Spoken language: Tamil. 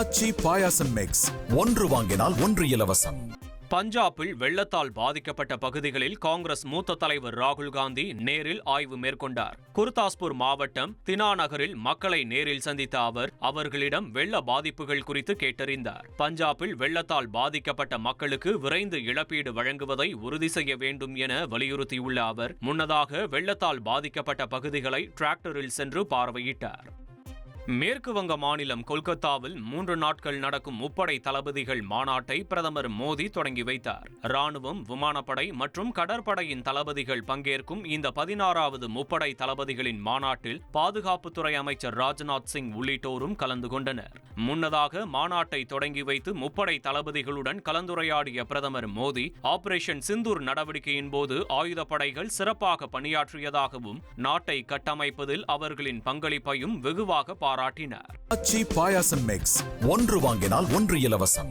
அச்சி பாயாசம் மிக்ஸ் ஒன்று வாங்கினால் ஒன்று இலவசம். பஞ்சாபில் வெள்ளத்தால் பாதிக்கப்பட்ட பகுதிகளில் காங்கிரஸ் மூத்த தலைவர் ராகுல் காந்தி நேரில் ஆய்வு மேற்கொண்டார். குர்தாஸ்பூர் மாவட்டம் தினா நகரில் மக்களை நேரில் சந்தித்த அவர் அவர்களிடம் வெள்ள பாதிப்புகள் குறித்து கேட்டறிந்தார். பஞ்சாபில் வெள்ளத்தால் பாதிக்கப்பட்ட மக்களுக்கு விரைந்து இழப்பீடு வழங்குவதை உறுதி செய்ய வேண்டும் என வலியுறுத்தியுள்ள அவர் முன்னதாக வெள்ளத்தால் பாதிக்கப்பட்ட பகுதிகளை டிராக்டரில் சென்று பார்வையிட்டார். மேற்கு வங்க மாநிலம் கொல்கத்தாவில் மூன்று நாட்கள் நடக்கும் முப்படை தளபதிகள் மாநாட்டை பிரதமர் மோடி தொடங்கி வைத்தார். ராணுவம் விமானப்படை மற்றும் கடற்படையின் தளபதிகள் பங்கேற்கும் இந்த பதினாறாவது முப்படை தளபதிகளின் மாநாட்டில் பாதுகாப்புத்துறை அமைச்சர் ராஜ்நாத் சிங் உள்ளிட்டோரும் கலந்து கொண்டனர். முன்னதாக மாநாட்டை தொடங்கி வைத்து முப்படை தளபதிகளுடன் கலந்துரையாடிய பிரதமர் மோடி ஆபரேஷன் சிந்தூர் நடவடிக்கையின் போது ஆயுதப்படைகள் சிறப்பாக பணியாற்றியதாகவும் நாட்டை கட்டமைப்பதில் அவர்களின் பங்களிப்பையும் வெகுவாக பாராட்டினார். அச்சி பாயாசம் மிக்ஸ் ஒன்று வாங்கினால் ஒன்று இலவசம்.